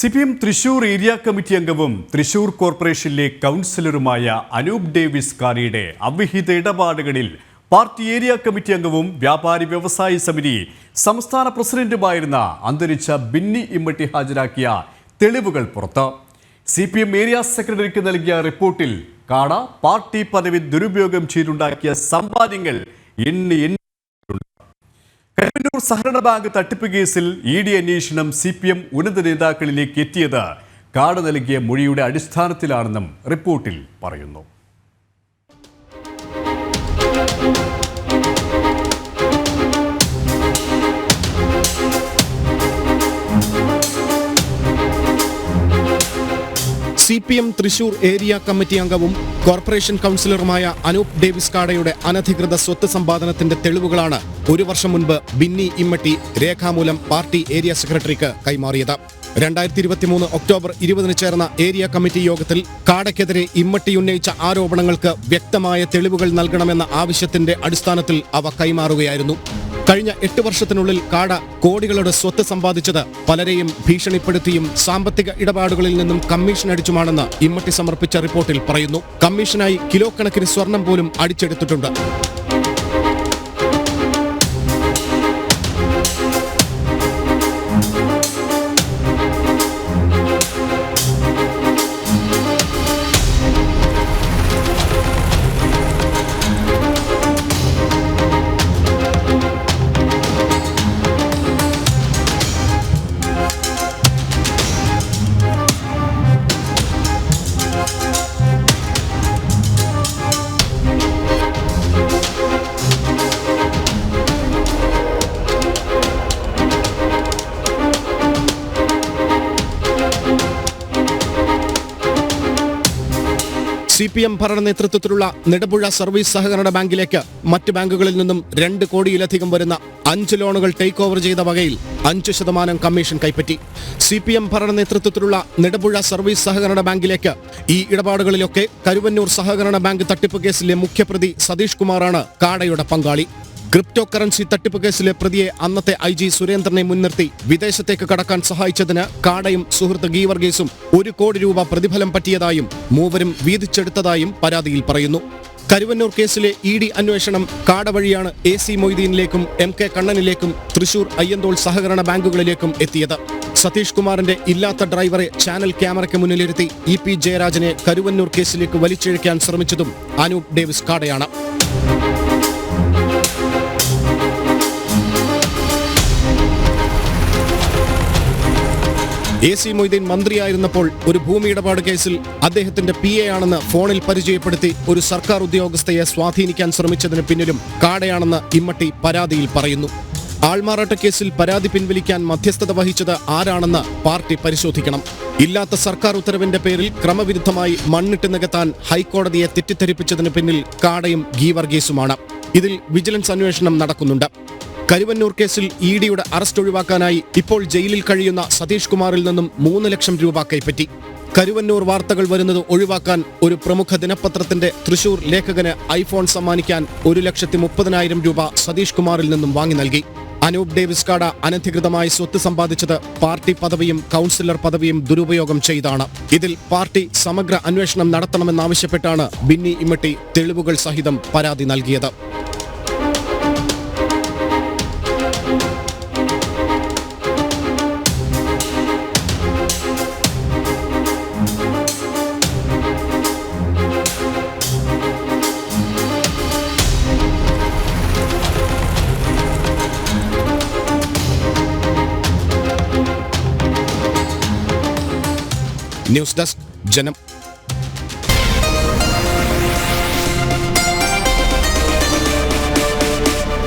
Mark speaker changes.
Speaker 1: C P M Thrissur area committee അംഗവും തൃശൂർ കോർപ്പറേഷനിലെ കൗൺസിലറുമായ Anoop Davis കാരിയുടെ അവിഹിത ഇടപാടുകളിൽ പാർട്ടി ഏരിയ കമ്മിറ്റി അംഗവും വ്യാപാരി വ്യവസായി സമിതി സംസ്ഥാന പ്രസിഡന്റുമായിരുന്ന അന്തരിച്ച ബിന്നി ഇമ്മട്ടി ഹാജരാക്കിയ തെളിവുകൾ പുറത്ത്. സി പി എം ഏരിയ സെക്രട്ടറിക്ക് നൽകിയ റിപ്പോർട്ടിൽ കാണ പാർട്ടി പദവി ദുരുപയോഗം ചെയ്തുണ്ടാക്കിയ സമ്പാദ്യങ്ങൾ എണ്ണി എണ്ണി കരുവന്നൂർ സഹകരണ ബാങ്ക് തട്ടിപ്പ് കേസിൽ ഇ ഡി അന്വേഷണം സി പി എം ഉന്നത നേതാക്കളിലേക്ക് എത്തിയത് കാർഡ് നൽകിയ മൊഴിയുടെ അടിസ്ഥാനത്തിലാണെന്നും റിപ്പോർട്ടിൽ പറയുന്നു.
Speaker 2: C P M Thrissur area committee അംഗവും കോർപ്പറേഷൻ കൗൺസിലറുമായ അനൂപ് ഡേവിസ് കാടയുടെ അനധികൃത സ്വത്ത് സമ്പാദനത്തിന്റെ തെളിവുകളാണ് ഒരു വർഷം മുൻപ് ബിന്നി ഇമ്മട്ടി രേഖാമൂലം പാർട്ടി ഏരിയ സെക്രട്ടറിക്ക് കൈമാറിയത്. രണ്ടായിരത്തി ഇരുപത്തിമൂന്ന് ഒക്ടോബർ ഇരുപതിന് ചേർന്ന ഏരിയ കമ്മിറ്റി യോഗത്തിൽ കാടയ്ക്കെതിരെ ഇമ്മട്ടി ഉന്നയിച്ച ആരോപണങ്ങൾക്ക് വ്യക്തമായ തെളിവുകൾ നൽകണമെന്ന ആവശ്യത്തിന്റെ അടിസ്ഥാനത്തിൽ അവ കൈമാറുകയായിരുന്നു. കഴിഞ്ഞ എട്ട് വർഷത്തിനുള്ളിൽ കാട കോടികളുടെ സ്വത്ത് സമ്പാദിച്ചത് പലരെയും ഭീഷണിപ്പെടുത്തിയും സാമ്പത്തിക ഇടപാടുകളിൽ നിന്നും കമ്മീഷൻ അടിച്ചുമാണെന്ന് ഇമ്മട്ടി സമർപ്പിച്ച റിപ്പോർട്ടിൽ പറയുന്നു. കമ്മീഷനായി കിലോ കണക്കിന് സ്വർണം പോലും അടിച്ചെടുത്തിട്ടുണ്ട്. സി പി എം ഭരണ നേതൃത്വത്തിലുള്ള നെടുപുഴ സർവീസ് സഹകരണ ബാങ്കിലേക്ക് മറ്റ് ബാങ്കുകളിൽ നിന്നും രണ്ട് കോടിയിലധികം വരുന്ന അഞ്ച് ലോണുകൾ ടേക്ക് ഓവർ ചെയ്ത വകയിൽ അഞ്ച് ശതമാനം കമ്മീഷൻ കൈപ്പറ്റി. സി പി എം ഭരണ നേതൃത്വത്തിലുള്ള നെടുപുഴ സർവീസ് സഹകരണ ബാങ്കിലേക്ക് ഈ ഇടപാടുകളിലൊക്കെ കരുവന്നൂർ സഹകരണ ബാങ്ക് തട്ടിപ്പ് കേസിലെ മുഖ്യപ്രതി സതീഷ് കുമാറാണ് കാടയുടെ പങ്കാളി. ക്രിപ്റ്റോ കറൻസി തട്ടിപ്പ് കേസിലെ പ്രതിയെ അന്നത്തെ ഐ ജി സുരേന്ദ്രനെ മുൻനിർത്തി വിദേശത്തേക്ക് കടക്കാൻ സഹായിച്ചതിന് കാടയും സുഹൃത്ത് ഗീവർഗീസും ഒരു കോടി രൂപ പ്രതിഫലം പറ്റിയതായും മൂവരും വീതിച്ചെടുത്തതായും പരാതിയിൽ പറയുന്നു. കരുവന്നൂർ കേസിലെ ഇ ഡി അന്വേഷണം കാട വഴിയാണ് എ സി മൊയ്തീനിലേക്കും എം കെ കണ്ണനിലേക്കും തൃശൂർ അയ്യന്തോൾ സഹകരണ ബാങ്കുകളിലേക്കും എത്തിയത്. സതീഷ് കുമാറിന്റെ ഇല്ലാത്ത ഡ്രൈവറെ ചാനൽ ക്യാമറയ്ക്ക് മുന്നിലിരുത്തി ഇ പി ജയരാജനെ കരുവന്നൂർ കേസിലേക്ക് വലിച്ചിഴയ്ക്കാൻ ശ്രമിച്ചതും അനൂപ് ഡേവിസ് കാടയാണ്. എ സി മൊയ്തീൻ മന്ത്രിയായിരുന്നപ്പോൾ ഒരു ഭൂമി ഇടപാട് കേസിൽ അദ്ദേഹത്തിന്റെ പി എ ആണെന്ന് ഫോണിൽ പരിചയപ്പെടുത്തി ഒരു സർക്കാർ ഉദ്യോഗസ്ഥയെ സ്വാധീനിക്കാൻ ശ്രമിച്ചതിന് പിന്നിലും കാടയാണെന്ന് ഇമ്മട്ടി പരാതിയിൽ പറയുന്നു. ആൾമാറാട്ട കേസിൽ പരാതി പിൻവലിക്കാൻ മധ്യസ്ഥത വഹിച്ചത് ആരാണെന്ന് പാർട്ടി പരിശോധിക്കണം. ഇല്ലാത്ത സർക്കാർ ഉത്തരവിന്റെ പേരിൽ ക്രമവിരുദ്ധമായി മണ്ണിട്ട് നികത്താൻ ഹൈക്കോടതിയെ തെറ്റിദ്ധരിപ്പിച്ചതിന് പിന്നിൽ കാടയും ഗീവർഗീസുമാണ് ഇതിൽ വിജിലൻസ് അന്വേഷണം നടക്കുന്നുണ്ട്. കരുവന്നൂർ കേസിൽ ഇ ഡിയുടെ അറസ്റ്റ് ഒഴിവാക്കാനായി ഇപ്പോൾ ജയിലിൽ കഴിയുന്ന സതീഷ് കുമാറിൽ നിന്നും മൂന്ന് ലക്ഷം രൂപ കൈപ്പറ്റി. കരുവന്നൂർ വാർത്തകൾ വരുന്നത് ഒഴിവാക്കാൻ ഒരു പ്രമുഖ ദിനപത്രത്തിന്റെ തൃശൂർ ലേഖകന് ഐഫോൺ സമ്മാനിക്കാൻ ഒരു ലക്ഷത്തി മുപ്പതിനായിരം രൂപ സതീഷ് കുമാറിൽ നിന്നും വാങ്ങി നൽകി. അനൂപ് ഡേവിസ് കാട അനധികൃതമായി സ്വത്ത് സമ്പാദിച്ചത് പാർട്ടി പദവിയും കൗൺസിലർ പദവിയും ദുരുപയോഗം ചെയ്താണ്. ഇതിൽ പാർട്ടി സമഗ്ര അന്വേഷണം നടത്തണമെന്നാവശ്യപ്പെട്ടാണ് ബിന്നി ഇമ്മട്ടി തെളിവുകൾ സഹിതം പരാതി നൽകിയത്. ന്യൂസ് ഡെസ്ക് ജനം